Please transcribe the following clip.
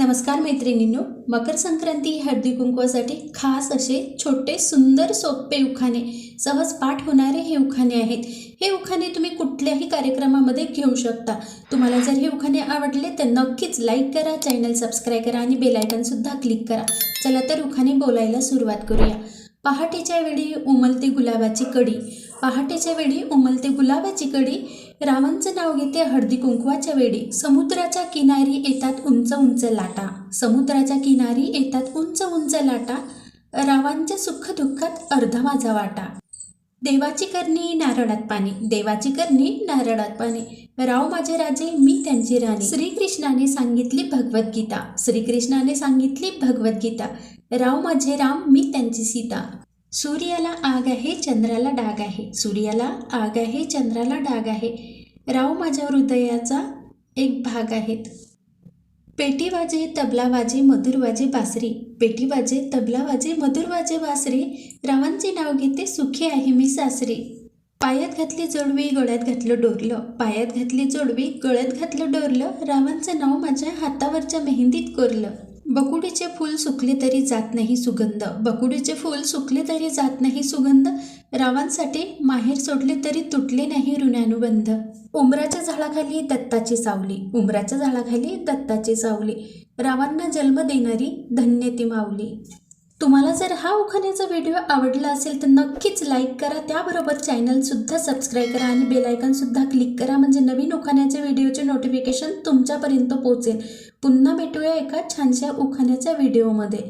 नमस्कार मैत्रिणींनो मकर संक्रांती हळदी कुंकवासाठी खास असे छोटे सुंदर सोपे उखाणे सहज पाठ होणारे हे उखाणे आहेत. हे उखाणे तुम्ही कुठल्याही कार्यक्रमामध्ये घेऊ शकता. तुम्हाला जर हे उखाणे आवडले तर नक्कीच लाईक करा चॅनल सबस्क्राईब करा आणि बेलायकनसुद्धा सुद्धा क्लिक करा. चला तर उखाणे बोलायला सुरुवात करूया. पहाटेच्या वेळी उमलते गुलाबाची कडी. पहाटेच्या वेळी उमलते गुलाबाची कडी. रावांचं नाव घेते हळदी कुंकवाच्या वेळी. समुद्राच्या किनारी येतात उंच उंच लाटा. समुद्राच्या किनारी येतात उंच उंच लाटा. रावांच्या सुख दुःखात अर्धा माझा वाटा. देवाची करणी नारळात पाणी. देवाची करणी नारळात पाणी. राव माझे राजे मी त्यांची राणी. श्रीकृष्णाने सांगितली भगवद्गीता श्रीकृष्णाने सांगितली भगवद्गीता राव माझे राम मी त्यांची सीता. सूर्याला आग आहे चंद्राला डाग आहे. सूर्याला आग आहे चंद्राला डाग आहे. राव माझ्या हृदयाचा एक भाग आहेत. पेटी वाजे तबला वाजे मधुर वाजे बासरी. पेटी वाजे तबला वाजे मधुर वाजे बासरी. रावांचे नाव घेते सुखी आहे मी सासरी. पायात घातली जोडवी गळ्यात घातलं डोरलं. पायात घातली जोडवी गळ्यात घातलं डोरलं. रावांचं नाव माझ्या हातावरच्या मेहंदीत कोरलं. बकुडीचे फूल सुकले तरी जात नाही सुगंध. बकुडीचे फूल सुकले तरी जात नाही सुगंध. रावांसाठी माहेर सोडले तरी तुटले नाही ऋणानुबंध. उमराच्या झाडाखाली दत्ताची सावली. उमराच्या झाडाखाली दत्ताची सावली. रावांना जन्म देणारी धन्य ती माऊली. तुम्हाला जर हा उखाण्याचा व्हिडिओ आवडला असेल तर नक्कीच लाईक करा. त्याबरोबर चॅनलसुद्धा सबस्क्राईब करा आणि बेलायकनसुद्धा क्लिक करा. म्हणजे नवीन उखाण्याच्या व्हिडिओचे नोटिफिकेशन तुमच्यापर्यंत पोहोचेल. पुन्हा भेटूया एका छानशा उखाण्याच्या व्हिडिओमध्ये